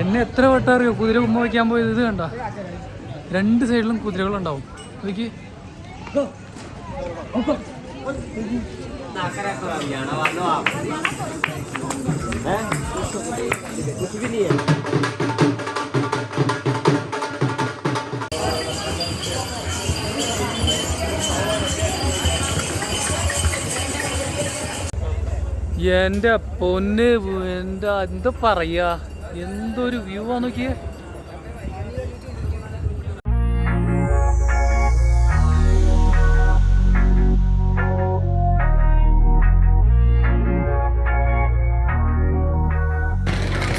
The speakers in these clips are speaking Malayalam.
എന്നെ എത്ര വട്ടം അറിയോ? കുതിര ഉമ്മ വയ്ക്കാൻ പോയത് ഇത് കണ്ട? രണ്ട് സൈഡിലും കുതിരകളുണ്ടാവും. എനിക്ക് എന്റെ പൊന്ന് എന്താ എന്താ പറയാ? എന്തൊരു വ്യൂ ആ നോക്കിയേ.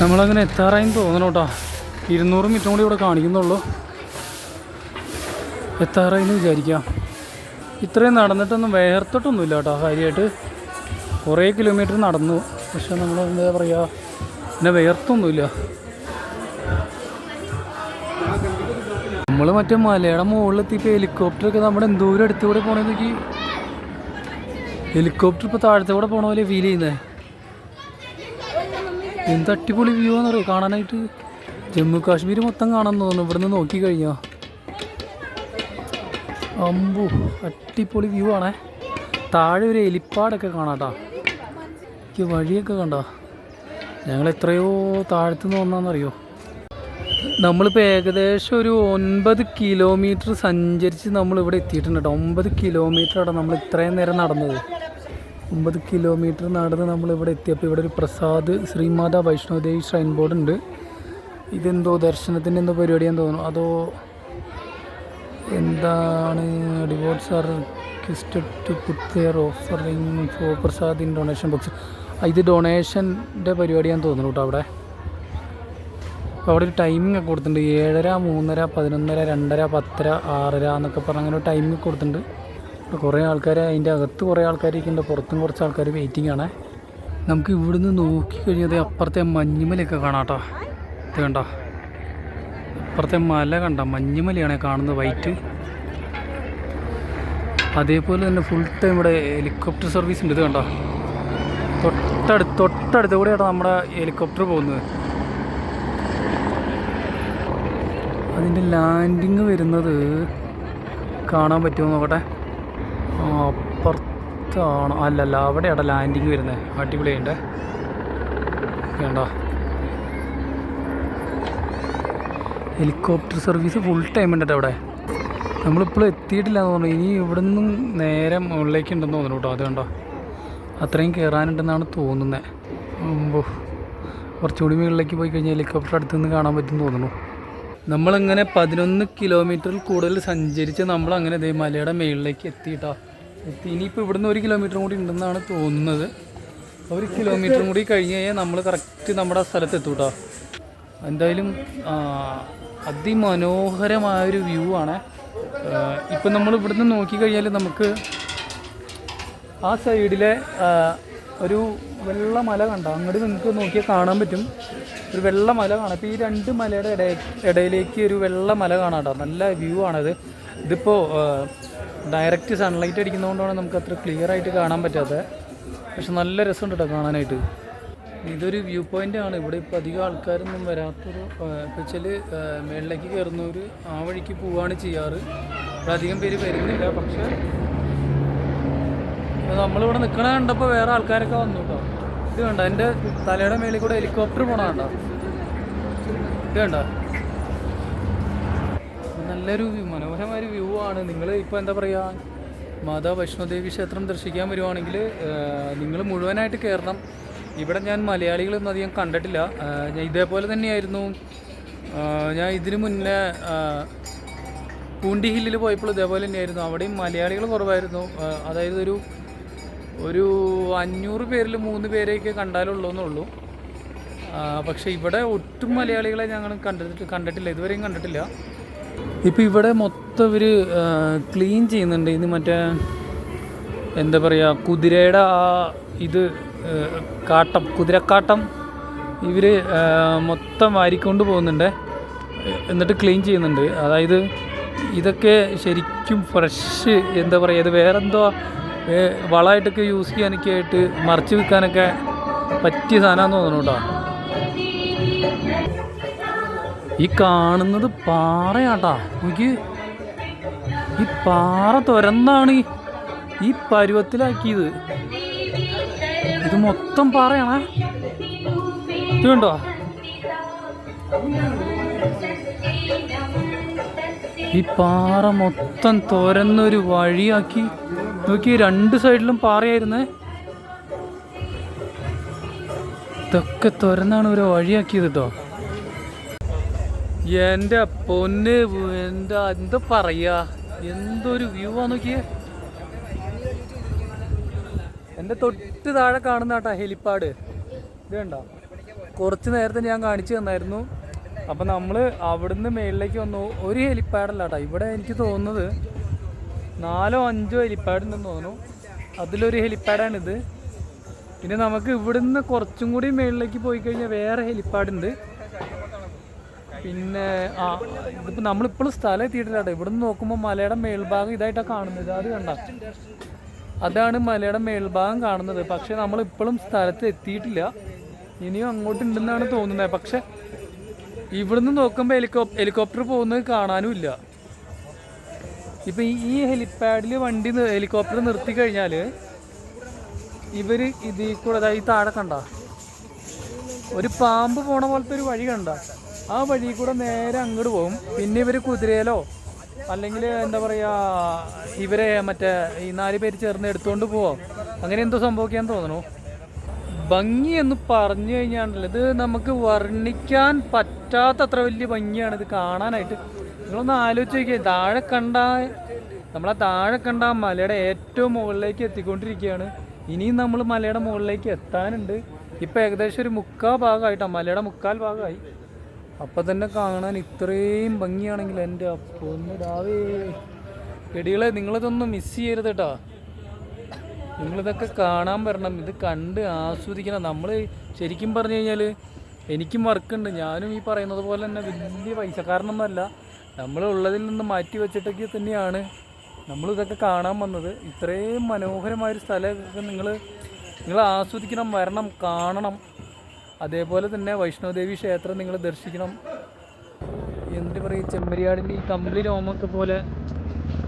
നമ്മളങ്ങനെ എത്താറായി തോന്നണം കേട്ടോ. ഇരുന്നൂറ് മീറ്റർ കൂടി ഇവിടെ കാണിക്കുന്നുള്ളൂ. എത്താറായി എന്ന് വിചാരിക്കാം. ഇത്രയും നടന്നിട്ടൊന്നും വേർത്തിട്ടൊന്നുമില്ല കേട്ടോ കാര്യമായിട്ട്. കുറേ കിലോമീറ്റർ നടന്നു. പക്ഷെ നമ്മൾ എന്താ പറയുക? പിന്നെ വേർത്തൊന്നുമില്ല. നമ്മൾ മറ്റേ മലയുടെ മുകളിലെത്തിയപ്പോൾ ഹെലികോപ്റ്ററൊക്കെ നമ്മുടെ എന്തോരം അടുത്തുകൂടെ പോണേ നോക്കി. ഹെലികോപ്റ്റർ ഇപ്പോൾ താഴത്തെ കൂടെ പോണ പോലെ ഫീൽ ചെയ്യുന്നത് എന്ത് അടിപൊളി വ്യൂ ആണെന്ന് പറയുക കാണാനായിട്ട്. ജമ്മു കാശ്മീർ മൊത്തം കാണാൻ തോന്നുന്നു. ഇവിടുന്ന് നോക്കി കഴിഞ്ഞാൽ അമ്പു അടിപൊളി വ്യൂ ആണേ. താഴെ ഒരു എലിപ്പാടൊക്കെ കാണാട്ടാ എനിക്ക് വഴിയൊക്കെ കണ്ടോ? ഞങ്ങൾ എത്രയോ താഴത്തുനിന്ന് വന്നാന്നറിയോ നമ്മളിപ്പോൾ ഏകദേശം ഒരു ഒൻപത് കിലോമീറ്റർ സഞ്ചരിച്ച് നമ്മൾ ഇവിടെ എത്തിയിട്ടുണ്ട് കേട്ടോ. ഒമ്പത് കിലോമീറ്റർ ആണ് നമ്മൾ ഇത്രയും നേരം നടന്നത്. ഒമ്പത് കിലോമീറ്റർ നടന്ന് നമ്മൾ ഇവിടെ എത്തിയപ്പോൾ ഇവിടെ ഒരു പ്രസാദ് ശ്രീമാതാ വൈഷ്ണോദേവി ഷ്രൈൻ ബോർഡ് ഉണ്ട്. ഇതെന്തോ ദർശനത്തിന്റെ എന്തോ പരിപാടിയാന്ന് തോന്നുന്നു. അതോ എന്താണ് devotees are requested to put offering for prasad in donation box ഇത് ഡൊണേഷന്റെ പരിപാടിയാന്ന് തോന്നുന്നു കേട്ടോ അവിടെ. അവിടെ ഒരു ടൈമിംഗ് ഒക്കെ കൊടുത്തിട്ടുണ്ട്. ഏഴര മൂന്നര പതിനൊന്നര രണ്ടര പത്തര ആറര എന്നൊക്കെ പറഞ്ഞ് അങ്ങനെ ഒരു ടൈമിംഗ് കൊടുത്തിട്ടുണ്ട്. കുറേ ആൾക്കാർ അതിന്റെ അകത്ത് കുറേ ആൾക്കാർ ഇരിക്കുന്നുണ്ട് പുറത്തും കുറച്ച് ആൾക്കാർ വെയിറ്റിംഗ് ആണേ. നമുക്ക് ഇവിടുന്ന് നോക്കി കഴിഞ്ഞാൽ അപ്പുറത്തെ മഞ്ഞുമലയൊക്കെ കാണാം കേട്ടോ. ഇത് കണ്ടോ? അപ്പുറത്തെ മല കണ്ട? മഞ്ഞുമലയാണ് കാണുന്നത് വൈറ്റ് അതേപോലെ തന്നെ ഫുൾ ടൈം ഇവിടെ ഹെലികോപ്റ്റർ സർവീസ് ഉണ്ട്. ഇത് കണ്ടോ? തൊട്ടടുത്ത് തൊട്ടടുത്ത് കൂടെയാണ് നമ്മുടെ ഹെലികോപ്റ്റർ പോകുന്നത്. അതിന്റെ ലാൻഡിങ് വരുന്നത് കാണാൻ പറ്റുമോ നോക്കട്ടെ? അപ്പുറത്താണ്. അല്ലല്ല അവിടെയാണ് ലാൻഡിങ് വരുന്നത്. അടിപൊളിയുണ്ട് വേണ്ട. ഹെലികോപ്റ്റർ സർവീസ് ഫുൾ ടൈം ഉണ്ട് അവിടെ. നമ്മളിപ്പോഴും എത്തിയിട്ടില്ല എന്ന് പറഞ്ഞു ഇനി ഇവിടെ നിന്നും നേരെ മുകളിലേക്ക് ഉണ്ടെന്ന് തോന്നുന്നു കേട്ടോ. അത് കണ്ടോ? അത്രയും കയറാനുണ്ടെന്നാണ് തോന്നുന്നത് മുമ്പ് കുറച്ചുകൂടി മുകളിലേക്ക് പോയി കഴിഞ്ഞാൽ ഹെലികോപ്റ്റർ അടുത്ത് നിന്ന് കാണാൻ പറ്റും തോന്നുന്നു. നമ്മളങ്ങനെ പതിനൊന്ന് കിലോമീറ്ററിൽ കൂടുതൽ സഞ്ചരിച്ച് നമ്മളങ്ങനെ ഇതേ മലയുടെ മുകളിലേക്ക് എത്തിയിട്ടാ. എത്തി ഇനിയിപ്പോൾ ഇവിടുന്ന് ഒരു കിലോമീറ്റർ കൂടി ഉണ്ടെന്നാണ് തോന്നുന്നത്. ഒരു കിലോമീറ്റർ കൂടി കഴിഞ്ഞ് കഴിഞ്ഞാൽ നമ്മൾ കറക്റ്റ് നമ്മുടെ സ്ഥലത്ത് എത്തും കേട്ടോ എന്തായാലും അതിമനോഹരമായൊരു വ്യൂ ആണ്. ഇപ്പം നമ്മൾ ഇവിടുന്ന് നോക്കിക്കഴിഞ്ഞാൽ നമുക്ക് ആ സൈഡിലെ ഒരു വെള്ള മല കണ്ട? അങ്ങോട്ട് നിങ്ങൾക്ക് നോക്കിയാൽ കാണാൻ പറ്റും. ഒരു വെള്ള മല കാണാം. ഇപ്പോൾ ഈ രണ്ട് മലയുടെ ഇട ഇടയിലേക്ക് ഒരു വെള്ള മല കാണാം കേട്ടോ. നല്ല വ്യൂ ആണത്. ഇതിപ്പോൾ ഡയറക്റ്റ് സൺലൈറ്റ് അടിക്കുന്നതുകൊണ്ടാണ് നമുക്ക് അത്ര ക്ലിയർ ആയിട്ട് കാണാൻ പറ്റാത്തത്. പക്ഷെ നല്ല രസമുണ്ട് കേട്ടോ കാണാനായിട്ട്. ഇതൊരു വ്യൂ പോയിന്റ് ആണ്. ഇവിടെ ഇപ്പോൾ അധികം ആൾക്കാരൊന്നും വരാത്തൊരു വെച്ചാൽ മേളിലേക്ക് കയറുന്നവർ ആ വഴിക്ക് പോവുകയാണ് ചെയ്യാറ്. അധികം പേര് വരുന്നില്ല. പക്ഷേ നമ്മളിവിടെ നിൽക്കണ കണ്ടപ്പോൾ വേറെ ആൾക്കാരൊക്കെ വന്നു കേട്ടോ ഇത് കണ്ട? എന്റെ തലയുടെ മേളിൽ കൂടെ ഹെലികോപ്റ്റർ പോണ കണ്ട? ഇത് കണ്ട? നല്ലൊരു മനോഹരമായ ഒരു വ്യൂ ആണ്. നിങ്ങൾ ഇപ്പോൾ എന്താ പറയുക മാതാ വൈഷ്ണോദേവി ക്ഷേത്രം ദർശിക്കാൻ വരുവാണെങ്കിൽ നിങ്ങൾ മുഴുവനായിട്ട് കയറണം ഇവിടെ ഞാൻ മലയാളികളൊന്നും അധികം കണ്ടിട്ടില്ല. ഞാൻ ഇതേപോലെ തന്നെയായിരുന്നു. ഞാൻ ഇതിനു മുന്നേ പൂണ്ടി ഹില്ലിൽ പോയപ്പോൾ ഇതേപോലെ തന്നെയായിരുന്നു. അവിടെയും മലയാളികൾ കുറവായിരുന്നു. അതായത് ഒരു ഒരു അഞ്ഞൂറ് പേരിൽ മൂന്ന് പേരെയൊക്കെ കണ്ടാലുള്ളൂ എന്നുള്ളൂ പക്ഷേ ഇവിടെ ഒട്ടും മലയാളികളെ ഞങ്ങൾ കണ്ടിട്ട് കണ്ടിട്ടില്ല ഇതുവരെയും കണ്ടിട്ടില്ല. ഇപ്പം ഇവിടെ മൊത്തം ഇവർ ക്ലീൻ ചെയ്യുന്നുണ്ട്. ഇന്ന് മറ്റേ എന്താ പറയുക കുതിരയുടെ ആ ഇത് കാട്ടം കുതിരക്കാട്ടം ഇവർ മൊത്തം വാരിക്കൊണ്ട് പോകുന്നുണ്ട്. എന്നിട്ട് ക്ലീൻ ചെയ്യുന്നുണ്ട്. അതായത് ഇതൊക്കെ ശരിക്കും ഫ്രഷ് എന്താ പറയുക ഇത് വേറെന്തോ വളമായിട്ടൊക്കെ യൂസ് ചെയ്യാനൊക്കെ ആയിട്ട് മറിച്ച് വിൽക്കാനൊക്കെ പറ്റിയ സാധനമാണെന്ന് തോന്നുന്നു കേട്ടോ ഈ കാണുന്നത് പാറയാട്ടാ. എനിക്ക് ഈ പാറ തുരന്നാണ് ഈ- പരുവത്തിലാക്കിയത്. ഇത് മൊത്തം പാറയാണാ. ഇത് കണ്ടോ? ഈ പാറ മൊത്തം തുരന്നൊരു വഴിയാക്കി നോക്കി രണ്ട് സൈഡിലും പാറയായിരുന്നേ. ഇതൊക്കെ തുരന്നാണ് ഒരു വഴിയാക്കിയത് കേട്ടോ എന്റെ പൊന്ന് എന്താ എന്താ പറയാ? എന്തൊരു വ്യൂ ആ നോക്കിയേ. എന്റെ തൊട്ട് താഴെ കാണുന്ന കേട്ടാ ഹെലിപ്പാഡ് ഇത് കണ്ടോ? കുറച്ച് നേരത്തെ ഞാൻ കാണിച്ചു തന്നായിരുന്നു. അപ്പം നമ്മൾ അവിടുന്ന് മേളിലേക്ക് വന്നു. ഒരു ഹെലിപ്പാഡല്ല കേട്ടോ ഇവിടെ എനിക്ക് തോന്നുന്നത് നാലോ അഞ്ചോ ഹെലിപ്പാഡ് ഉണ്ടെന്ന് തോന്നുന്നു. അതിലൊരു ഹെലിപ്പാഡാണിത് പിന്നെ നമുക്ക് ഇവിടുന്ന് കുറച്ചും കൂടി മുകളിലേക്ക് പോയി കഴിഞ്ഞാൽ വേറെ ഹെലിപ്പാഡ് ഉണ്ട് പിന്നെ ആ ഇതിപ്പോൾ നമ്മളിപ്പോഴും സ്ഥലം എത്തിയിട്ടില്ല ഇവിടുന്ന് നോക്കുമ്പോൾ മലയുടെ മേൽഭാഗം ഇതായിട്ടാണ് കാണുന്നത്. അത് കണ്ട. അതാണ് മലയുടെ മേൽഭാഗം കാണുന്നത്. പക്ഷേ നമ്മൾ ഇപ്പോഴും സ്ഥലത്ത് എത്തിയിട്ടില്ല. ഇനിയും അങ്ങോട്ട് ഉണ്ടെന്നാണ് തോന്നുന്നത്. പക്ഷേ ഇവിടുന്ന് നോക്കുമ്പോൾ ഹെലികോപ് ഹെലികോപ്റ്റർ പോകുന്നത് കാണാനും ഇല്ല. ഇപ്പം ഈ- ഹെലിപ്പാഡിൽ വണ്ടി ഹെലികോപ്റ്റർ നിർത്തി കഴിഞ്ഞാൽ ഇവർ ഇതിൽ കൂടെ ഈ താഴെ കണ്ട. ഒരു പാമ്പ് പോണ പോലത്തെ ഒരു വഴി കണ്ട. ആ വഴി കൂടെ നേരെ അങ്ങോട്ട് പോകും. പിന്നെ ഇവർ കുതിരയിലോ അല്ലെങ്കിൽ എന്താ പറയുക ഇവരെ മറ്റേ ഈ നാല് പേര് ചേർന്ന് എടുത്തുകൊണ്ട് പോവോ. അങ്ങനെ എന്തോ സംഭവിക്കാൻ തോന്നുന്നു. ഭംഗി എന്ന് പറഞ്ഞു കഴിഞ്ഞാണല്ലോ ഇത് നമുക്ക് വർണിക്കാൻ പറ്റാത്തത്ര വലിയ ഭംഗിയാണ് ഇത് കാണാനായിട്ട്. നിങ്ങളൊന്ന് ആലോചിച്ച് താഴെ കണ്ട നമ്മളെ താഴെ കണ്ട മലയുടെ ഏറ്റവും മുകളിലേക്ക് എത്തിക്കൊണ്ടിരിക്കുകയാണ്. ഇനിയും നമ്മൾ മലയുടെ മുകളിലേക്ക് എത്താനുണ്ട്. ഇപ്പം ഏകദേശം ഒരു മുക്കാൽ ഭാഗമായിട്ടാണ് മലയുടെ മുക്കാൽ ഭാഗമായി. അപ്പം തന്നെ കാണാൻ ഇത്രയും ഭംഗിയാണെങ്കിൽ എന്റെ അപ്പൊന്ന് ഡാവേ എടികളെ നിങ്ങളിതൊന്നും മിസ് ചെയ്യരുത് കേട്ടോ നിങ്ങളിതൊക്കെ കാണാൻ വരണം. ഇത് കണ്ട് ആസ്വദിക്കണം. നമ്മൾ ശരിക്കും പറഞ്ഞു കഴിഞ്ഞാൽ എനിക്കും വർക്കുണ്ട് ഞാനും ഈ പറയുന്നത് പോലെ തന്നെ വലിയ പൈസക്കാരനൊന്നുമല്ല. നമ്മൾ ഉള്ളതിൽ നിന്ന് മാറ്റി വെച്ചിട്ടൊക്കെ തന്നെയാണ് നമ്മളിതൊക്കെ കാണാൻ വന്നത്. ഇത്രയും മനോഹരമായൊരു സ്ഥലമൊക്കെ നിങ്ങൾ നിങ്ങൾ ആസ്വദിക്കണം വരണം കാണണം. അതേപോലെ തന്നെ വൈഷ്ണോദേവി ക്ഷേത്രം നിങ്ങൾ ദർശിക്കണം. എന്ത് പറയും? ചെമ്മരിയാടിന്റെ ഈ കമ്പിളി രോമൊക്കെ പോലെ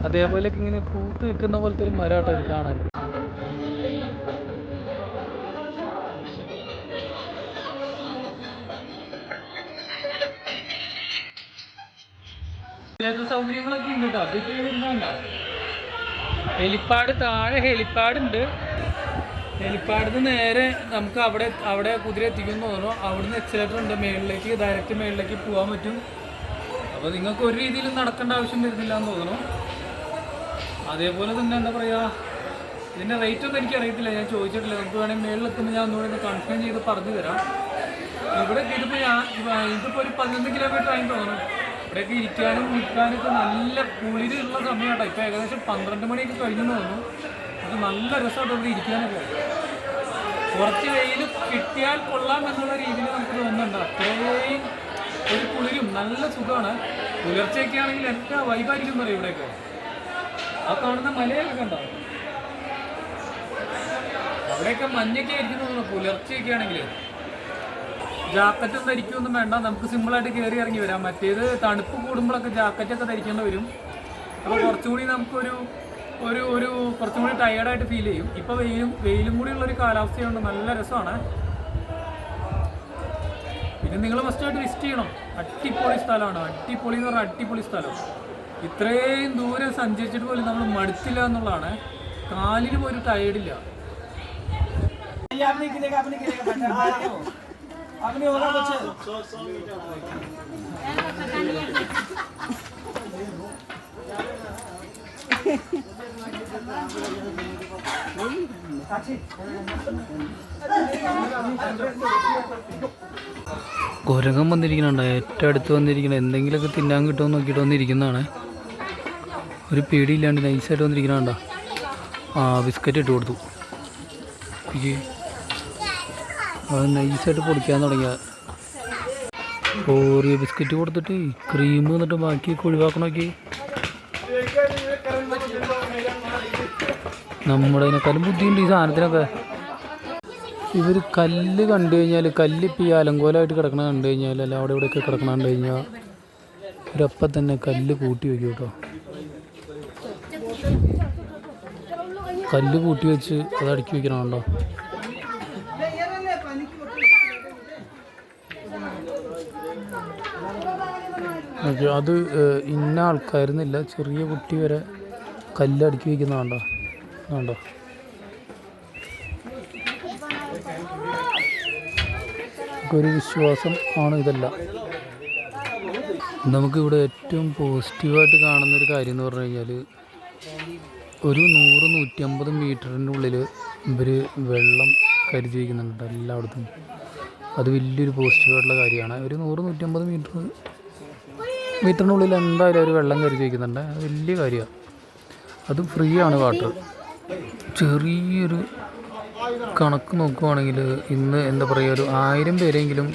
അതേപോലെയൊക്കെ ഇങ്ങനെ പൂത്ത് നിൽക്കുന്ന പോലത്തെ ഒരു മരാട്ടോ ഇത് കാണാൻ. സൗകര്യങ്ങളൊക്കെ ഉണ്ട് കേട്ടോ. അതൊക്കെ ഹെലിപ്പാഡ് താഴെ ഹെലിപ്പാഡ് ഉണ്ട് നേരെ നമുക്ക് അവിടെ അവിടെ കുതിര എത്തിക്കുമെന്ന് തോന്നുന്നു. അവിടുന്ന് എക്സലേറ്റർ ഉണ്ട്. മേളിലേക്ക് ഡയറക്റ്റ് മേളിലേക്ക് പോകാൻ പറ്റും. അപ്പോൾ നിങ്ങൾക്ക് ഒരു രീതിയിലും നടക്കേണ്ട ആവശ്യം വരുന്നില്ല എന്ന് തോന്നുന്നു. അതേപോലെ തന്നെ എന്താ പറയുക ഇതിന്റെ റേറ്റ് ഒന്നും എനിക്ക് അറിയത്തില്ല. ഞാൻ ചോദിച്ചിട്ടില്ല. നമുക്ക് വേണമെങ്കിൽ മേളിലെത്തുമ്പോൾ ഞാൻ ഒന്നുകൂടെ ഒന്ന് കൺഫേം ചെയ്ത് പറഞ്ഞു തരാം ഇവിടെ ഇതിപ്പോൾ ഞാൻ ഇതിപ്പോൾ ഒരു പതിനൊന്ന് കിലോമീറ്റർ ആയി തോന്നുന്നു. ഇവിടെയൊക്കെ ഇരിക്കാനും നിൽക്കാനും ഒക്കെ നല്ല കുളിരുള്ള സമയമാട്ടോ. ഇപ്പോൾ ഏകദേശം പന്ത്രണ്ട് മണിയൊക്കെ കഴിഞ്ഞെന്ന് തോന്നുന്നു. അത് നല്ല രസമായിട്ട് ഇവിടെ ഇരിക്കാനൊക്കെ. കുറച്ച് വെയിൽ കിട്ടിയാൽ കൊള്ളാം എന്നുള്ള രീതിയിൽ നമുക്ക് തോന്നുന്നുണ്ട്. അത്രയും ഒരു കുളിരും നല്ല സുഖമാണ്. പുലർച്ചയൊക്കെ ആണെങ്കിൽ എന്താ വൈബായിരിക്കും പറയും ഇവിടെയൊക്കെ? ആ കാണുന്ന മലയൊക്കെ കണ്ടോ അവിടെയൊക്കെ മഞ്ഞൊക്കെ ആയിരിക്കും തോന്നുന്നു പുലർച്ചയൊക്കെ ആണെങ്കിൽ. ജാക്കറ്റും ധരിക്കൊന്നും വേണ്ട. നമുക്ക് സിമ്പിളായിട്ട് കയറി ഇറങ്ങി വരാം. മറ്റേത് തണുപ്പ് കൂടുമ്പോഴൊക്കെ ജാക്കറ്റൊക്കെ ധരിക്കേണ്ടി വരും. അപ്പോൾ കുറച്ചുകൂടി നമുക്കൊരു ഒരു ഒരു കുറച്ചും കൂടി ടയേർഡായിട്ട് ഫീൽ ചെയ്യും. ഇപ്പോൾ വെയിലും വെയിലും കൂടി ഉള്ളൊരു കാലാവസ്ഥയുണ്ട് നല്ല രസമാണ്. പിന്നെ നിങ്ങൾ മസ്റ്റായിട്ട് വിസിറ്റ് ചെയ്യണം. അടിപൊളി സ്ഥലമാണ്. അടിപൊളി എന്ന് പറഞ്ഞാൽ അടിപൊളി സ്ഥലം. ഇത്രയും ദൂരം സഞ്ചരിച്ചിട്ട് പോലും നമ്മൾ മടുത്തില്ല എന്നുള്ളതാണ്. കാലിനും ഒരു ടയേർഡില്ല আপনি ওরা বলছেন കുരങ്ങൻ വന്നിരിക്കുന്നുണ്ട്. ഏറ്റവും അടുത്ത് വന്നിരിക്കണം എന്തെങ്കിലുമൊക്കെ തിന്നാൻ കിട്ടുമെന്ന് നോക്കിയിട്ട് വന്നിരിക്കുന്നതാണ്. ഒരു പേടിയില്ലാണ്ട് നൈസായിട്ട് വന്നിരിക്കണ ആ ബിസ്ക്കറ്റ് ഇട്ട് കൊടുത്തു. അത് നൈസായിട്ട് പൊടിക്കാൻ തുടങ്ങിയ ഓറിയ ബിസ്ക്കറ്റ് കൊടുത്തിട്ട് ക്രീം എന്നിട്ട് ബാക്കിയൊക്കെ ഒഴിവാക്കണമൊക്കെ നമ്മുടെ അതിനേക്കാളും ബുദ്ധിയുണ്ട് ഈ സാധനത്തിനൊക്കെ. ഇവർ കല്ല് കണ്ടു കഴിഞ്ഞാൽ കല്ല് ഇപ്പം ഈ അലങ്കോലമായിട്ട് കിടക്കണ കണ്ടു കഴിഞ്ഞാൽ അല്ല അവിടെ ഇവിടെയൊക്കെ കിടക്കണ കണ്ടു കഴിഞ്ഞാൽ ഇവരപ്പം തന്നെ കല്ല് കൂട്ടി വയ്ക്കും കേട്ടോ. കല്ല് കൂട്ടി വെച്ച് അത് അടുക്കി വയ്ക്കണം ഓക്കെ അത് ഇന്ന ആൾക്കാരുന്നില്ല. ചെറിയ കുട്ടി വരെ കല്ലടുക്കി വയ്ക്കുന്ന കണ്ടോ? കണ്ടോ? ഒരു വിശ്വാസം ആണ് ഇതല്ല. നമുക്കിവിടെ ഏറ്റവും പോസിറ്റീവായിട്ട് കാണുന്ന ഒരു കാര്യം എന്ന് പറഞ്ഞു കഴിഞ്ഞാൽ ഒരു നൂറ് നൂറ്റമ്പത് മീറ്ററിന്റെ ഉള്ളിൽ ഇവർ വെള്ളം കരുതി വയ്ക്കുന്നുണ്ട് എല്ലായിടത്തും. അത് വലിയൊരു പോസിറ്റീവായിട്ടുള്ള കാര്യമാണ്. ഒരു നൂറ് നൂറ്റമ്പത് മീറ്റർ മീറ്ററിനുള്ളിൽ എന്തായാലും ഒരു വെള്ളം കരുതി വയ്ക്കുന്നുണ്ട് വലിയ കാര്യമാണ് അതും ഫ്രീ ആണ് വാട്ടർ. ചെറിയൊരു കണക്ക് നോക്കുവാണെങ്കിൽ ഇന്ന് എന്താ പറയുക ഒരു ആയിരം പേരെങ്കിലും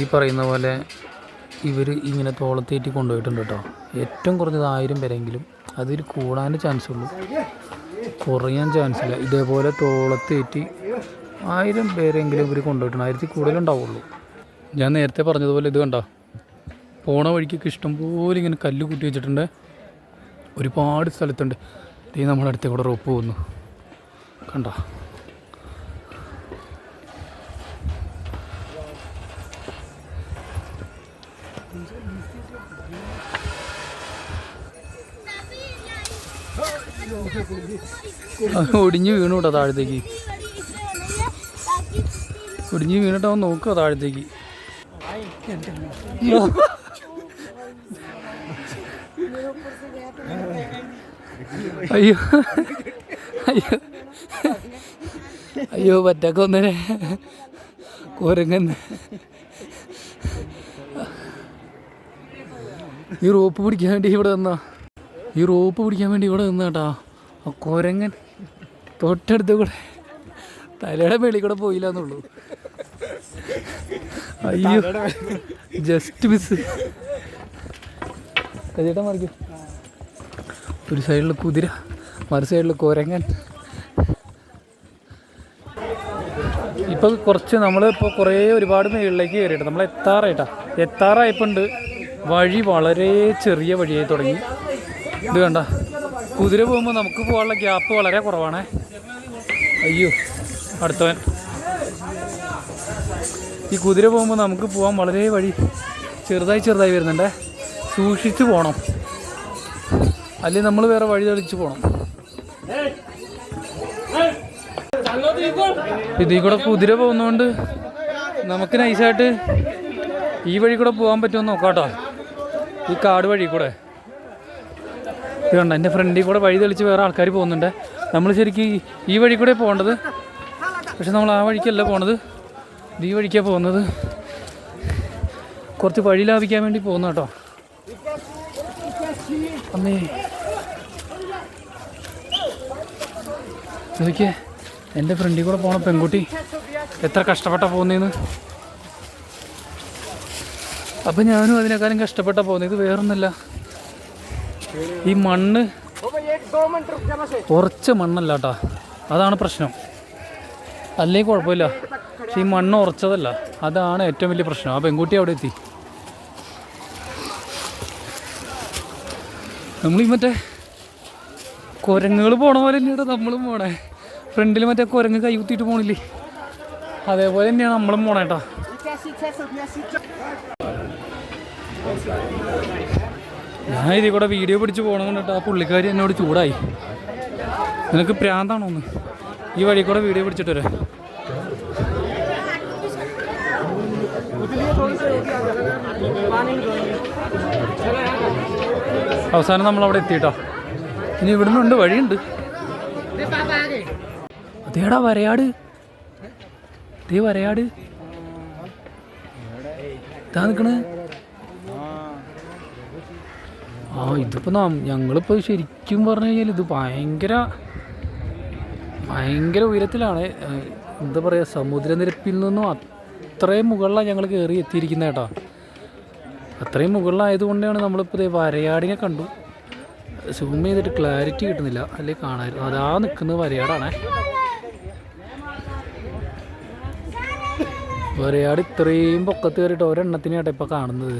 ഈ പറയുന്ന പോലെ ഇവർ ഇങ്ങനെ തോളത്തേറ്റി കൊണ്ടുപോയിട്ടുണ്ട് കേട്ടോ. ഏറ്റവും കുറഞ്ഞത് ആയിരം പേരെങ്കിലും അതിൽ കൂടാൻ ചാൻസ് ഉള്ളൂ. കുറയാൻ ചാൻസ് ഇല്ല. ഇതേപോലെ തോളത്തേറ്റി ആയിരം പേരെങ്കിലും ഇവർ കൊണ്ടുപോയിട്ടുണ്ട്. ആയിരത്തി കൂടുതലുണ്ടാവുള്ളൂ ഞാൻ നേരത്തെ പറഞ്ഞതുപോലെ ഇത് കണ്ടോ? പോണ വഴിക്കൊക്കെ ഇഷ്ടംപോലെ ഇങ്ങനെ കല്ല് കൂട്ടി വെച്ചിട്ടുണ്ട്. ഒരുപാട് സ്ഥലത്തുണ്ട്. ഈ നമ്മുടെ അടുത്തേ കൂടെ റോപ്പ് പോകുന്നു. കണ്ട? ഒടിഞ്ഞു വീണു കേട്ടോ താഴത്തേക്ക്. ഒടിഞ്ഞ് വീണിട്ട് നോക്കുക താഴത്തേക്ക്. അയ്യോ. അയ്യോ. അയ്യോ പറ്റൊക്കെ ഒന്നരെ കുരങ്ങന്ന്. ഈ റോപ്പ് പിടിക്കാൻ വേണ്ടി ഇവിടെ നിന്നാ? ഈ റോപ്പ് പിടിക്കാൻ വേണ്ടി ഇവിടെ നിന്ന കേട്ടാ ആ കുരങ്ങൻ തൊട്ടടുത്ത് കൂടെ തലയുടെ മേളിൽ കൂടെ പോയില്ല എന്നുള്ളൂ. അയ്യോ. Just miss. ചേട്ടാ മറിക്കും ഒരു സൈഡിൽ കുതിര മറു സൈഡിൽ കുരങ്ങൻ. ഇപ്പം കുറച്ച് നമ്മൾ ഇപ്പോൾ കുറേ ഒരുപാട് മേളിലേക്ക് കയറിയിട്ട് നമ്മൾ എത്താറായിട്ടാ എത്താറായപ്പോണ്ട് വഴി വളരെ ചെറിയ വഴിയായി തുടങ്ങി. ഇത് കണ്ട. കുതിര പോകുമ്പോൾ നമുക്ക് പോകാനുള്ള ഗ്യാപ്പ് വളരെ കുറവാണേ. അയ്യോ അടുത്തവൻ. ഈ കുതിര പോകുമ്പോൾ നമുക്ക് പോകാൻ വളരെ വഴി ചെറുതായി ചെറുതായി വരുന്നുണ്ടേ. സൂക്ഷിച്ച് പോകണം അല്ലെങ്കിൽ നമ്മൾ വേറെ വഴി തെളിച്ച് പോകണം ഇതിൽ കൂടെ കുതിര പോകുന്നതുകൊണ്ട് നമുക്ക് നൈസായിട്ട് ഈ വഴി കൂടെ പോകാൻ പറ്റുമെന്ന് നോക്കാട്ടോ. ഈ കാട് വഴി കൂടെ. ഇത് കണ്ട എന്റെ ഫ്രണ്ടിൽ കൂടെ വഴി തെളിച്ച് വേറെ ആൾക്കാർ പോകുന്നുണ്ട്. നമ്മൾ ശരിക്കും ഈ- ഈ വഴി കൂടെ പോകേണ്ടത്. പക്ഷെ നമ്മൾ ആ വഴിക്കല്ല പോണത്. ഈ വഴിക്കാണ് പോകുന്നത്. കുറച്ച് വഴി ലാഭിക്കാൻ വേണ്ടി പോകുന്ന കേട്ടോ അമ്മേ. നോക്കിയേ എന്റെ ഫ്രണ്ടിൽ കൂടെ പോണ പെൺകുട്ടി എത്ര കഷ്ടപ്പെട്ടാ പോകുന്നതെന്ന് അപ്പം ഞാനും അതിനേക്കാളും കഷ്ടപ്പെട്ടാ പോകുന്നത് ഇത് വേറൊന്നല്ല. ഈ മണ്ണ് ഉറച്ച മണ്ണല്ല കേട്ടാ അതാണ് പ്രശ്നം. അല്ലേ കുഴപ്പമില്ല പക്ഷെ ഈ മണ്ണ് ഉറച്ചതല്ല അതാണ് ഏറ്റവും വലിയ പ്രശ്നം. ആ പെൺകുട്ടി അവിടെ എത്തി. നമ്മൾ ഈ മറ്റേ കുരങ്ങുകൾ പോണ പോലെ തന്നെയാണ് നമ്മളും പോണേ. ഫ്രണ്ടിൽ മറ്റേ കുരങ്ങ് കൈ കുത്തിയിട്ട് പോണില്ലേ? അതേപോലെ തന്നെയാണ് നമ്മളും പോണേട്ടാ ഞാൻ ഇതിൽ കൂടെ വീഡിയോ പിടിച്ച് പോകണമെന്നിട്ട് ആ പുള്ളിക്കാരി എന്നോട് ചൂടായി. നിനക്ക് പ്രാന്താണോ ഒന്ന്? ഈ വഴി കൂടെ വീഡിയോ പിടിച്ചിട്ട് വരാം. അവസാനം നമ്മൾ അവിടെ എത്തിയിട്ടോ. ഇനി ഇവിടുന്ന് ഉണ്ട് വഴിയുണ്ട് അതേടാ വരയാട്. ദേ വരയാട്. ഇതാ നിക്കണ്. ആ ഇതിപ്പോ നാം ഞങ്ങളിപ്പോ ശരിക്കും പറഞ്ഞു കഴിഞ്ഞാൽ ഇത് ഭയങ്കര ഭയങ്കര ഉയരത്തിലാണ്. എന്താ പറയുക സമുദ്രനിരപ്പിൽ നിന്നും അത്രയും മുകളിലാണ് ഞങ്ങൾ കയറി എത്തിയിരിക്കുന്നത് കേട്ടോ. അത്രയും മുകളിലായതുകൊണ്ടാണ് നമ്മളിപ്പോൾ വരയാടിനെ കണ്ടു. സൂം ചെയ്തിട്ട് ക്ലാരിറ്റി കിട്ടുന്നില്ല. അല്ലെ കാണാമായിരുന്നു അതാ നിൽക്കുന്നത് വരയാടാണേ. വരയാട് ഇത്രയും പൊക്കത്ത് കയറിയിട്ട് ഒരെണ്ണത്തിന് ആട്ടെ ഇപ്പം കാണുന്നത്.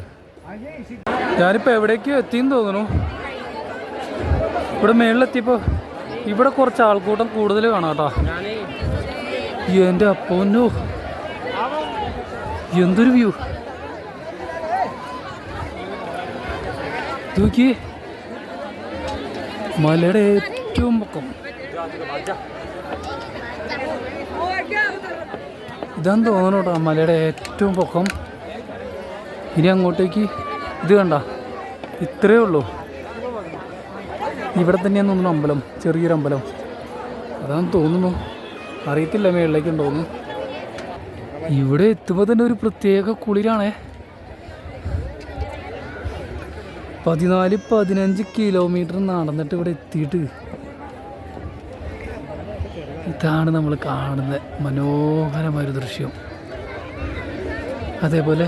ഞാനിപ്പോൾ എവിടേക്ക് എത്തിയെന്ന് തോന്നുന്നു. ഇവിടെ മേളിലെത്തിയപ്പോൾ ഇവിടെ കുറച്ച് ആൾക്കൂട്ടം കൂടുതൽ കാണാം കേട്ടോ എന്റെ അപ്പോന്നോ എന്തൊരു വ്യൂ നോക്കി മലയുടെ ഏറ്റവും പൊക്കം. ഇതാന്ന് തോന്നണു മലയുടെ ഏറ്റവും പൊക്കം. ഇനി അങ്ങോട്ടേക്ക് ഇത് കണ്ട ഇത്രയേ ഉള്ളൂ. ഇവിടെ തന്നെയാന്ന് തോന്നുന്നു അമ്പലം ചെറിയൊരു അമ്പലം. അതാന്ന് തോന്നുന്നു. അറിയത്തില്ല മേളിലേക്ക് ഉണ്ടോന്ന് ഇവിടെ എത്തുമ്പോൾ തന്നെ ഒരു പ്രത്യേക കുളിരാണേ. പതിനാല് പതിനഞ്ച് കിലോമീറ്റർ നടന്നിട്ട് ഇവിടെ എത്തിയിട്ട് ഇതാണ് നമ്മൾ കാണുന്ന മനോഹരമായൊരു ദൃശ്യം. അതേപോലെ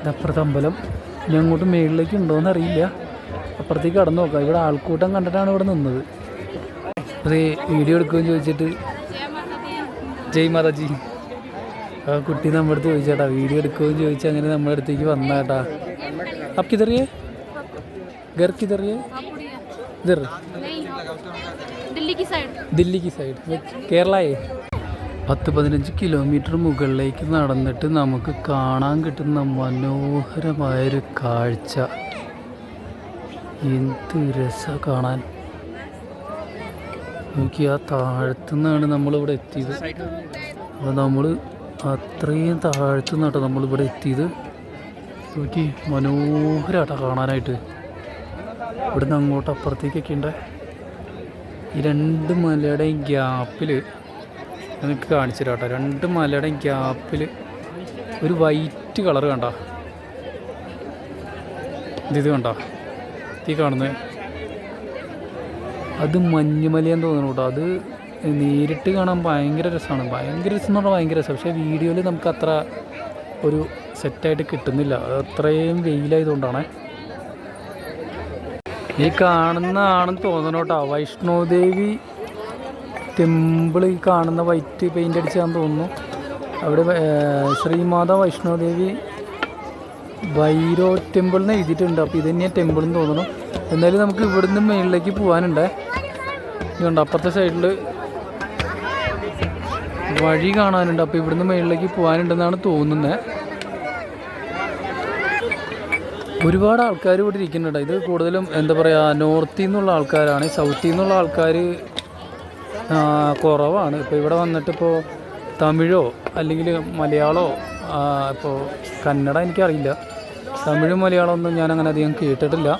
ഇതപ്പുറത്ത് അമ്പലം. ഇനി അങ്ങോട്ട് മേളിലേക്ക് ഉണ്ടോയെന്ന് അറിയില്ല. അപ്പുറത്തേക്ക് കടന്നു നോക്കാം. ഇവിടെ ആൾക്കൂട്ടം കണ്ടിട്ടാണ് ഇവിടെ നിന്നത്. അത് വീഡിയോ എടുക്കുമെന്ന് ചോദിച്ചിട്ട് ജയ് മാതാജി. ആ കുട്ടി നമ്മുടെ അടുത്ത് ചോദിച്ചേട്ടാ വീഡിയോ എടുക്കുമെന്ന് ചോദിച്ചാൽ അങ്ങനെ നമ്മുടെ അടുത്തേക്ക് വന്നാട്ടാ അപ്പം ഇതറിയേ घर किधर ये इधर नहीं दिल्ली की साइड ദില്ലി की സൈഡ് കേരളയെ പത്ത് പതിനഞ്ച് കിലോമീറ്റർ മുകളിലേക്ക് നടന്നിട്ട് നമുക്ക് കാണാൻ കിട്ടുന്ന മനോഹരമായൊരു കാഴ്ച എന്ത് രസ കാണാൻ നോക്കി ആ താഴത്തുനിന്നാണ് നമ്മളിവിടെ എത്തിയത് അപ്പോൾ നമ്മൾ അത്രയും താഴത്തു നിന്നാട്ടോ നമ്മളിവിടെ എത്തിയത് നോക്കി മനോഹരമാട്ടോ കാണാനായിട്ട് ഇവിടുന്ന് അങ്ങോട്ട് അപ്പുറത്തേക്കൊക്കെ ഉണ്ട്. ഈ രണ്ട് മലയുടെയും ഗ്യാപ്പിൽ നിങ്ങൾക്ക് കാണിച്ചു തരാം കേട്ടോ. രണ്ട് മലയുടെയും ഗ്യാപ്പിൽ ഒരു വൈറ്റ് കളർ കണ്ട? ഇത് കണ്ട? ഈ കാണുന്നത് അത് മഞ്ഞുമലയെന്ന് തോന്നുന്നു കേട്ടോ. അത് നേരിട്ട് കാണാൻ ഭയങ്കര രസമാണ്. ഭയങ്കര രസം എന്ന് പറഞ്ഞാൽ ഭയങ്കര രസം. പക്ഷേ വീഡിയോയിൽ നമുക്ക് അത്ര ഒരു സെറ്റായിട്ട് കിട്ടുന്നില്ല. അത് അത്രയും വെയിലായതുകൊണ്ടാണ്. ഈ കാണുന്ന ആണെന്ന് തോന്നണം കേട്ടോ. വൈഷ്ണോദേവി ടെമ്പിൾ ഈ കാണുന്ന വൈറ്റ് പെയിന്റ് അടിച്ചാന്ന് തോന്നുന്നു. അവിടെ ശ്രീമാത വൈഷ്ണോദേവി ഭൈരോ ടെമ്പിൾ എന്ന് എഴുതിയിട്ടുണ്ട്. അപ്പോൾ ഇത് തന്നെയാണ് ടെമ്പിൾ എന്ന് തോന്നുന്നു എന്നാലും നമുക്ക് ഇവിടുന്ന് മുകളിലേക്ക് പോകാനുണ്ട്. ഇതുണ്ട് അപ്പുറത്തെ സൈഡിൽ വഴി കാണാനുണ്ട്. അപ്പോൾ ഇവിടുന്ന് മുകളിലേക്ക് പോകാനുണ്ടെന്നാണ് തോന്നുന്നത് ഒരുപാട് ആൾക്കാർ ഇവിടെ ഇരിക്കുന്നുണ്ട്. ഇത് കൂടുതലും എന്താ പറയുക നോർത്തിൽ നിന്നുള്ള ആൾക്കാരാണ്. സൗത്തിൽ നിന്നുള്ള ആൾക്കാർ കുറവാണ്. ഇപ്പോൾ ഇവിടെ വന്നിട്ട് ഇപ്പോൾ തമിഴോ അല്ലെങ്കിൽ മലയാളമോ ഇപ്പോൾ കന്നഡ എനിക്കറിയില്ല. തമിഴും മലയാളം ഒന്നും ഞാൻ അങ്ങനെ അധികം കേട്ടിട്ടില്ല.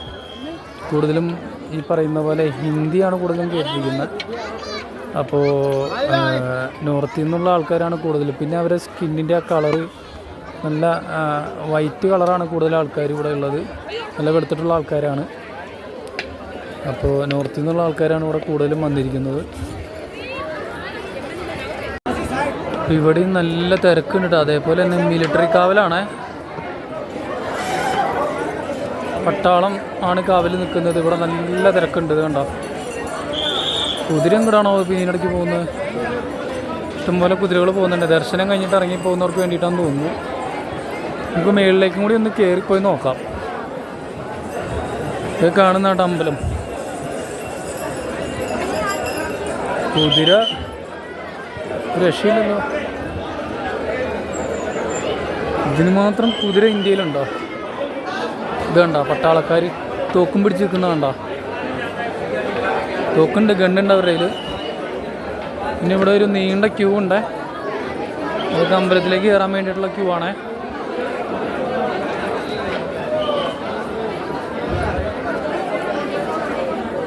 കൂടുതലും ഈ പറയുന്ന പോലെ ഹിന്ദിയാണ് കൂടുതലും കേട്ടിരിക്കുന്നത്. അപ്പോൾ നോർത്തിൽ നിന്നുള്ള ആൾക്കാരാണ് കൂടുതൽ പിന്നെ അവരെ സ്കിന്നിന്റെ ആ കളറ് നല്ല വൈറ്റ് കളറാണ് കൂടുതൽ ആൾക്കാർ ഇവിടെ ഉള്ളത്. നല്ല വെളുത്തിട്ടുള്ള ആൾക്കാരാണ്. അപ്പോൾ നോർത്തിൽ നിന്നുള്ള ആൾക്കാരാണ് ഇവിടെ കൂടുതലും വന്നിരിക്കുന്നത്. ഇവിടെയും നല്ല തിരക്കുണ്ട്. കേട്ടോ അതേപോലെ തന്നെ മിലിറ്ററി കാവലാണ്. പട്ടാളം ആണ് കാവൽ നിൽക്കുന്നത്. ഇവിടെ നല്ല തിരക്കുണ്ട്. ഇത് കണ്ടോ? കുതിര എങ്ങടാണോ ഇതിനിടയ്ക്ക് പോകുന്നത്? ഇഷ്ടംപോലെ കുതിരകൾ പോകുന്നുണ്ട്. ദർശനം കഴിഞ്ഞിട്ട് ഇറങ്ങി പോകുന്നവർക്ക് വേണ്ടിയിട്ടാണെന്ന് തോന്നുന്നു. നമുക്ക് മേളിലേക്കും കൂടി ഒന്ന് കയറിപ്പോയി നോക്കാം. ഇത് കാണുന്ന അമ്പലം. കുതിര. രക്ഷയില്ലല്ലോ. ഇതിന് മാത്രം കുതിര ഇന്ത്യയിലുണ്ടോ? ഇത് കണ്ടോ പട്ടാളക്കാർ തോക്കും പിടിച്ച് നിൽക്കുന്ന കണ്ടോ. തോക്കുണ്ട് ഗണ്ണുണ്ട് അവരുടെ കയ്യിൽ പിന്നെ ഇവിടെ ഒരു നീണ്ട ക്യൂ ഉണ്ട്. അതൊക്കെ അമ്പലത്തിലേക്ക് കയറാൻ വേണ്ടിയിട്ടുള്ള ക്യൂ ആണേ.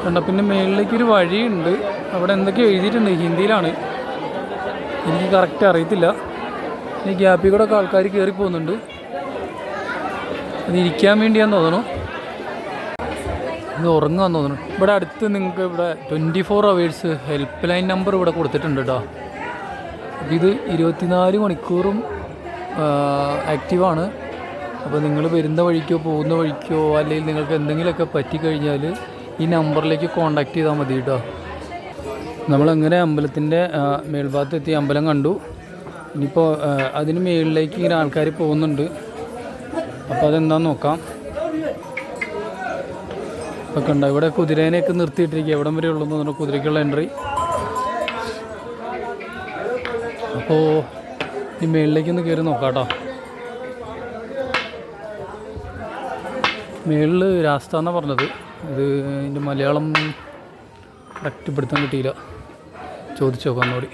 കണ്ട പിന്നെ മേളിലേക്ക് ഒരു വഴിയുണ്ട്. അവിടെ എന്തൊക്കെയോ എഴുതിയിട്ടുണ്ട്. ഹിന്ദിയിലാണ്. എനിക്ക് കറക്റ്റ് അറിയത്തില്ല. ഈ ഗ്യാപ്പിൽ കൂടെ ഒക്കെ ആൾക്കാർ കയറി പോകുന്നുണ്ട്. അത് ഇരിക്കാൻ വേണ്ടിയാന്ന് തോന്നുന്നു. ഇത് ഉറങ്ങാന്ന് തോന്നുന്നു. ഇവിടെ അടുത്ത് നിങ്ങൾക്ക് ഇവിടെ twenty four hours help line number ഇവിടെ കൊടുത്തിട്ടുണ്ട് കേട്ടോ ഇത് ഇരുപത്തിനാല് മണിക്കൂറും ആക്റ്റീവാണ് അപ്പോൾ നിങ്ങൾ വരുന്ന വഴിക്കോ പോകുന്ന വഴിക്കോ അല്ലെങ്കിൽ നിങ്ങൾക്ക് എന്തെങ്കിലുമൊക്കെ പറ്റിക്കഴിഞ്ഞാൽ ഈ നമ്പറിലേക്ക് കോണ്ടാക്ട് ചെയ്താൽ മതി കേട്ടോ നമ്മളങ്ങനെ അമ്പലത്തിന്റെ മേൽഭാഗത്ത് എത്തി അമ്പലം കണ്ടു. ഇനിയിപ്പോൾ അതിന് മേളിലേക്ക് ഇങ്ങനെ ആൾക്കാർ പോകുന്നുണ്ട്. അപ്പോൾ അതെന്താന്ന് നോക്കാം. ഒക്കെ കണ്ടോ ഇവിടെ കുതിരേനെയൊക്കെ നിർത്തിയിട്ടിരിക്കുക. എവിടം വരെ ഉള്ളൂ എന്ന് പറഞ്ഞാൽ കുതിരയ്ക്കുള്ള എൻട്രി അപ്പോൾ ഈ മേളിലേക്ക് ഒന്ന് കയറി നോക്കാം കേട്ടോ മേളിൽ രാസ്ത എന്നാണ് പറഞ്ഞത്. ഇത് ഇതിന്റെ മലയാളം കറക്റ്റ് പിടുത്തം കിട്ടിയില്ല. ചോദിച്ചു നോക്കാം ഒന്നുകൂടി.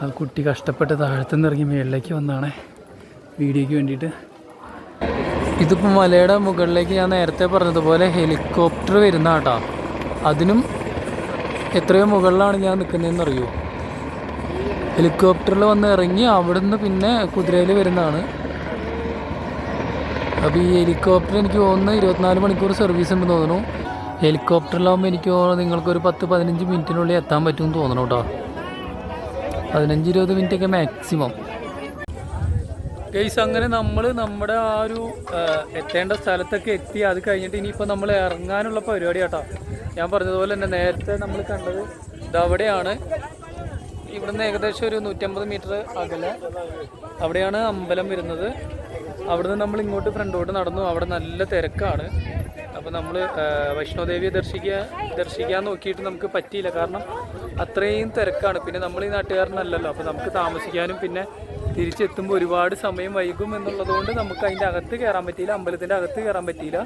ആ കുട്ടി കഷ്ടപ്പെട്ട് താഴത്തുനിന്ന് ഇറങ്ങി മേളിലേക്ക് വന്നതാണ് വീഡിയോയ്ക്ക് വേണ്ടിയിട്ട്. ഇതിപ്പോൾ മലയുടെ മുകളിലേക്ക് ഞാൻ നേരത്തെ പറഞ്ഞതുപോലെ ഹെലികോപ്റ്റർ വരുന്ന കേട്ടോ. അതിനും എത്രയോ മുകളിലാണ് ഞാൻ നിൽക്കുന്നതെന്ന് അറിയുമോ ഹെലികോപ്റ്ററിൽ വന്ന് ഇറങ്ങി അവിടുന്ന് പിന്നെ കുതിരയിൽ വരുന്നതാണ്. അപ്പോൾ ഈ ഹെലികോപ്റ്റർ എനിക്ക് തോന്നുന്നു ഇരുപത്തിനാല് മണിക്കൂർ സർവീസ് ഉണ്ടെന്ന് തോന്നുന്നു. ഹെലികോപ്റ്ററിലാവുമ്പോൾ എനിക്ക് തോന്നുന്നു നിങ്ങൾക്കൊരു പത്ത് പതിനഞ്ച് മിനിറ്റിനുള്ളിൽ എത്താൻ പറ്റുമെന്ന് തോന്നുന്നു കേട്ടോ. പതിനഞ്ച് ഇരുപത് മിനിറ്റ് ഒക്കെ മാക്സിമം കേസ് അങ്ങനെ നമ്മൾ നമ്മുടെ ആ ഒരു എത്തേണ്ട സ്ഥലത്തൊക്കെ എത്തി. അത് കഴിഞ്ഞിട്ട് ഇനിയിപ്പോൾ നമ്മൾ ഇറങ്ങാനുള്ള പരിപാടി കേട്ടോ ഞാൻ പറഞ്ഞതുപോലെ തന്നെ നേരത്തെ നമ്മൾ കണ്ടത് ഇതവിടെയാണ് ഇവിടുന്ന് ഏകദേശം ഒരു നൂറ്റമ്പത് മീറ്റർ അകലെ അവിടെയാണ് അമ്പലം വരുന്നത്. അവിടുന്ന് നമ്മൾ ഇങ്ങോട്ട് ഫ്രണ്ടോട്ട് നടന്നു. അവിടെ നല്ല തിരക്കാണ്. അപ്പോൾ നമ്മൾ വൈഷ്ണോദേവിയെ ദർശിക്കുക ദർശിക്കാൻ നോക്കിയിട്ട് നമുക്ക് പറ്റിയില്ല. കാരണം അത്രയും തിരക്കാണ്. പിന്നെ നമ്മൾ ഈ നാട്ടുകാരനല്ലല്ലോ. അപ്പോൾ നമുക്ക് താമസിക്കാനും പിന്നെ തിരിച്ചെത്തുമ്പോൾ ഒരുപാട് സമയം വൈകും എന്നുള്ളതുകൊണ്ട് നമുക്ക് അതിന്റെ അകത്ത് കയറാൻ പറ്റിയില്ല. അമ്പലത്തിന്റെ അകത്ത് കയറാൻ പറ്റിയില്ല.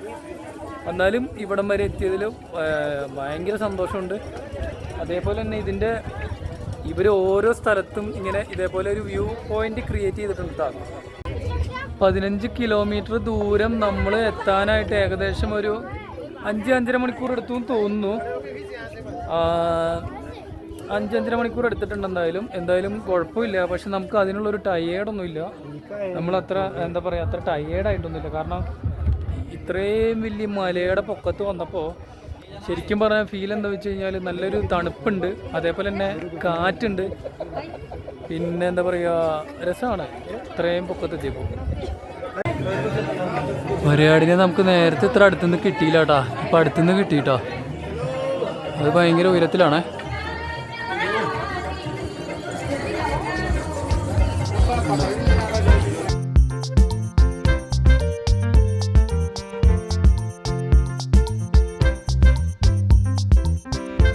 എന്നാലും ഇവിടം വരെ എത്തിയതിൽ ഭയങ്കര സന്തോഷമുണ്ട്. അതേപോലെ തന്നെ ഇതിന്റെ ഇവർ ഓരോ സ്ഥലത്തും ഇങ്ങനെ ഇതേപോലെ ഒരു വ്യൂ പോയിന്റ് ക്രിയേറ്റ് ചെയ്തിട്ടുണ്ട് ട്ടോ. പതിനഞ്ച് കിലോമീറ്റർ ദൂരം നമ്മൾ എത്താനായിട്ട് ഏകദേശം ഒരു അഞ്ച് അഞ്ചര മണിക്കൂർ എടുത്തു എന്ന് തോന്നുന്നു. ആ, അഞ്ച് അഞ്ചര മണിക്കൂർ എടുത്തിട്ടുണ്ട് എന്തായാലും. എന്തായാലും കുഴപ്പമില്ല. പക്ഷെ നമുക്ക് അതിനുള്ളൊരു ടയേർഡൊന്നുമില്ല അത്ര എന്താ പറയുക അത്ര ടയേർഡായിട്ടൊന്നുമില്ല കാരണം ഇത്രയും വലിയ മലയുടെ പൊക്കത്ത് വന്നപ്പോൾ ശരിക്കും പറഞ്ഞാൽ ഫീൽ എന്താ വെച്ച് കഴിഞ്ഞാൽ നല്ലൊരു തണുപ്പുണ്ട്. അതേപോലെ തന്നെ കാറ്റുണ്ട്. പിന്നെ എന്താ പറയുക രസമാണ് ഇത്രയും പൊക്കത്തെത്തിയപ്പോൾ മരയാടിനെ നമുക്ക് നേരത്തെ ഇത്ര അടുത്തുനിന്ന് കിട്ടിയില്ല കേട്ടാ ഇപ്പം അടുത്തുനിന്ന് കിട്ടിയിട്ടോ. അത് ഭയങ്കര ഉയരത്തിലാണേ.